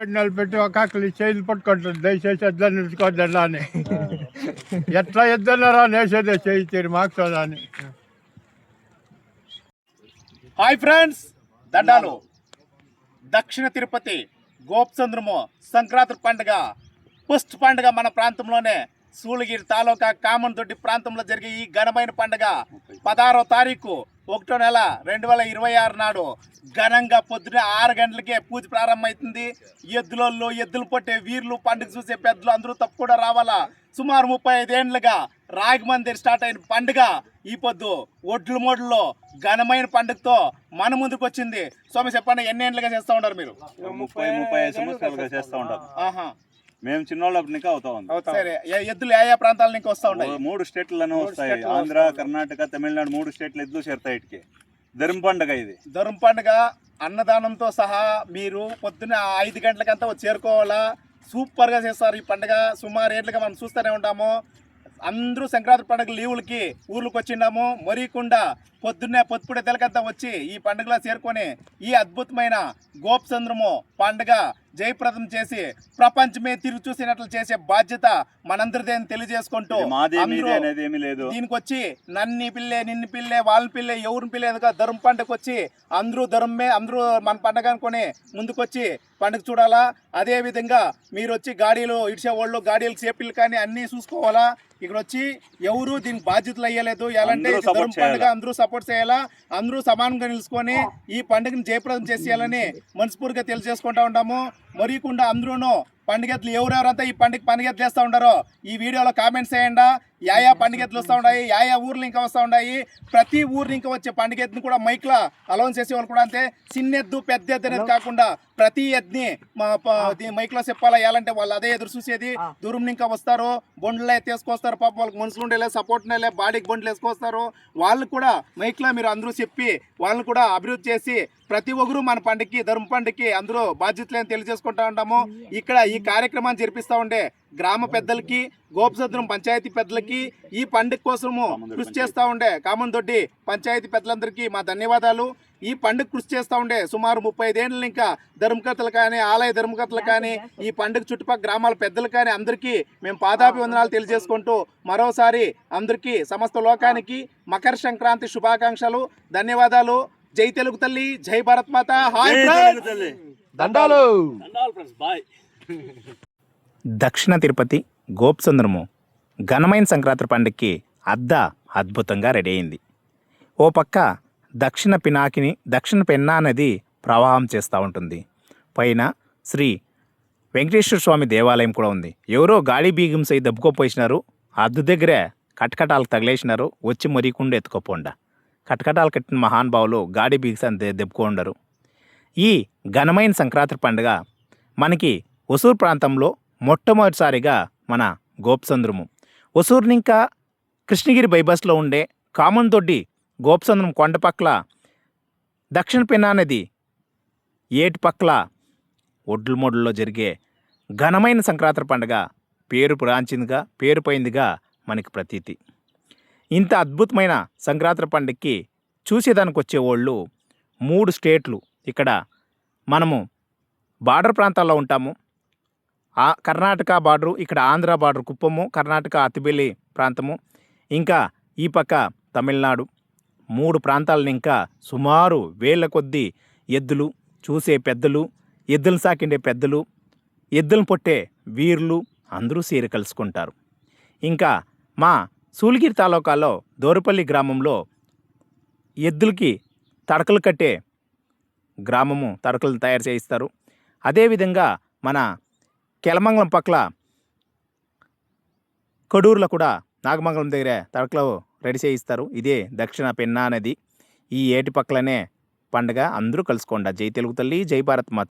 పెట్టి ఒక ఆకలి చేతులు పట్టుకుంటుంది. దయచేసి ఇద్దరు నిలుచుకోద్దా అని ఎట్లా ఎద్దన్నారా నేసేదే చేయి మాకు అని హాయ్ ఫ్రెండ్స్ దండాలు. దక్షిణ తిరుపతి గోపచంద్రము సంక్రాంతి పండుగ ఫస్ట్ పండుగ మన ప్రాంతంలోనే. సూళగిరి తాలూకా కామన్దొడ్డి ప్రాంతంలో జరిగే ఈ ఘనమైన పండుగ. పదహారో తారీఖు ఒకటో నెల రెండు వేల ఇరవై ఆరు నాడు ఘనంగా పొద్దున ఆరు గంటలకే పూజ ప్రారంభమవుతుంది ఎద్దులలో ఎద్దులు పట్టే వీర్లు పండుగ చూసే పెద్దలు అందరూ తప్పకుండా రావాలా? సుమారు ముప్పై ఐదేండ్లుగా రాగమందిర్ స్టార్ట్ అయిన పండుగ ఈ పొద్దు ఒడ్లు మొడ్లలో ఘనమైన పండుగతో మన ముందుకు వచ్చింది. స్వామి చెప్పండి ఎన్ని ఏళ్ళుగా చేస్తూ ఉంటారు మీరు? ముప్పై ముప్పై ఐదు సంవత్సరాలుగా చేస్తూ ఉంటాం ఆహా. మేము చిన్నోళ్ళప్పటికి అవుతా ఉంది. సరే ఏ- ఎద్దులు ఏ ఏ ప్రాంతాల నుంచి వస్తూ ఉంటాయి మూడు స్టేట్లను వస్తాయి. ఆంధ్ర కర్ణాటక తమిళనాడు మూడు స్టేట్లు ఎద్దు చేరుతాయి ఇటుకి. ధర్మ పండుగ ఇది. దొరం పండుగ అన్నదానంతో సహా మీరు పొద్దున్న ఐదు గంటలకంతా వచ్చి చేరుకోవాలా? సూపర్గా చేస్తారు ఈ పండుగ. సుమారు ఏళ్ళుగా మనం చూస్తూనే ఉంటాము అందరూ సంక్రాంతి పండుగ లీవులకి ఊర్లకు వచ్చిండాము మరీకుండా పొద్దున్నే పొత్తుపుడే తెలకంతా వచ్చి ఈ పండుగలో చేరుకొని ఈ అద్భుతమైన గోపచంద్రము పండుగ జయప్రదం చేసి ప్రపంచమే తిరిగి చూసినట్లు చేసే బాధ్యత మనందరిదే అని తెలియజేసుకుంటూ దీనికి వచ్చి నన్ని పిల్లే నిన్ను పిల్లే వాళ్ళ పిల్లే ఎవరిని పిల్లే ఎందుకు ధర్మ పండుగ వచ్చి అందరూ ధర్మే అందరూ మన పండగ అనుకొని ముందుకొచ్చి పండుగ చూడాలా. అదే విధంగా మీరు వచ్చి గాడీలు ఇడిచే వాళ్ళు గాడీలు సేఫ్టీలు కానీ అన్నీ చూసుకోవాలా. ఇక్కడ వచ్చి ఎవరు దీనికి బాధ్యతలు అయ్యలేదు. ఎలాంటి ధర్మ పండుగ. అందరూ సపోర్ట్ చేయాలా? అందరూ సమానంగా నిలుచుకొని ఈ పండుగను జయప్రదం చేసేయాలని మనస్ఫూర్తిగా తెలియజేసుకుంటా ఉంటాము మరీకుండా అందరూను పండుగలు ఎవరెవరంతా ఈ పండుగ పండుగలు చేస్తూ ఉంటారో ఈ వీడియోలో కామెంట్స్ చేయండి. యా యా పండుగలు వస్తూ ఉన్నాయి యా యా ఊర్లు ఇంకా వస్తూ ఉన్నాయి ప్రతి ఊరు ఇంకా వచ్చే పండుగ ఎద్దుని కూడా మైక్లో అలౌన్స్ చేసే వాళ్ళు కూడా అంతే. చిన్న ఎద్దు పెద్ద ఎద్దు అనేది కాకుండా ప్రతి ఎద్దుని మా మైక్లో చెప్పాలా? ఎలాంటి వాళ్ళు అదే ఎదురు చూసేది. దూరం ఇంకా వస్తారు. బొండ్లే తీసుకొస్తారు పాప వాళ్ళకి మనుషులు ఉండేలే సపోర్ట్ ఉండేలే బాడీకి బొండ్లు వేసుకొస్తారు. వాళ్ళు కూడా మైక్లో మీరు అందరూ చెప్పి వాళ్ళని కూడా అభివృద్ధి చేసి ప్రతి ఒక్కరు మన పండుగకి ధర్మ పండుగకి అందరూ బాధ్యతలేని తెలియజేసుకుంటా ఉంటాము. ఇక్కడ ఈ కార్యక్రమాన్ని జరిపిస్తా ఉండే గ్రామ పెద్దలకి గోపసముద్రం పంచాయతీ పెద్దలకి ఈ పండుగ కోసము కృషి చేస్తూ ఉండే కామన్దొడ్డి పంచాయతీ పెద్దలందరికీ మా ధన్యవాదాలు. ఈ పండుగ కృషి చేస్తూ ఉండే సుమారు ముప్పై ఐదేళ్ళు ఇంకా ధర్మకర్తలు కానీ ఆలయ ధర్మకర్తలు కానీ ఈ పండుగ చుట్టుపక్కల గ్రామాల పెద్దలు కానీ అందరికీ మేము పాదాభివందనాలు తెలియజేసుకుంటూ మరోసారి అందరికీ సమస్త లోకానికి మకర సంక్రాంతి శుభాకాంక్షలు ధన్యవాదాలు. జై తెలుగు తల్లి జై భారత్ మాత హాయ్ ఫ్రెండ్స్. దండాలు. దక్షిణ తిరుపతి గోప్సుందరము ఘనమైన సంక్రాంతి పండుగకి అద్ద అద్భుతంగా రెడీ అయింది. ఓ పక్క దక్షిణ పినాకిని దక్షిణ పెన్నా నది ప్రవాహం చేస్తూ ఉంటుంది. పైన శ్రీ వెంకటేశ్వర స్వామి దేవాలయం కూడా ఉంది. ఎవరో గాడి బీగం సై అద్దు దగ్గరే కటకటాలు తగిలేసినారు వచ్చి మరీకుండా ఎత్తుకోపోండ. కటకటాలు కట్టిన మహానుభావులు గాడి బీగ్స్ అని దెబ్బకుండరు ఈ ఘనమైన సంక్రాంతి పండుగ మనకి ఒసూర్ ప్రాంతంలో మొట్టమొదటిసారిగా మన గోపచంద్రము. ఒసూర్ని ఇంకా కృష్ణగిరి బైబస్లో ఉండే కామన్దొడ్డి గోపచంద్రం కొండ పక్కల దక్షిణ పెన్నా నది ఏటి పక్కల ఒడ్లు మొడ్లలో జరిగే ఘనమైన సంక్రాంతి పండుగ పేరు పురాంచిందిగా పేరు పోయిందిగా మనకి ప్రతీతి. ఇంత అద్భుతమైన సంక్రాంతి పండుగకి చూసేదానికి వచ్చేవాళ్ళు మూడు స్టేట్లు. ఇక్కడ మనము బార్డర్ ప్రాంతాల్లో ఉంటాము కర్ణాటక బార్డరు ఇక్కడ ఆంధ్ర బార్డర్ కుప్పము కర్ణాటక అతిబెల్లి ప్రాంతము ఇంకా ఈ పక్క తమిళనాడు. మూడు ప్రాంతాలను ఇంకా సుమారు వేల కొద్దీ ఎద్దులు చూసే పెద్దలు ఎద్దులు సాకిండే పెద్దలు ఎద్దులను పొట్టే వీరులు అందరూ సేరి కలుసుకుంటారు. ఇంకా మా సూలిగిరి తాలూకాలో దోరపల్లి గ్రామంలో ఎద్దులకి తడకలు కట్టే గ్రామము తడకలు తయారు చేయిస్తారు. అదేవిధంగా మన కెలమంగళం పక్కల కడూరులో కూడా నాగమంగళం దగ్గర తడకలో రెడీ చేయిస్తారు. ఇదే దక్షిణ పెన్నా నది. ఈ ఏటి పక్కలనే పండగ అందరూ కలుసుకోండి. జై తెలుగు తల్లి జై భారత్ మాత.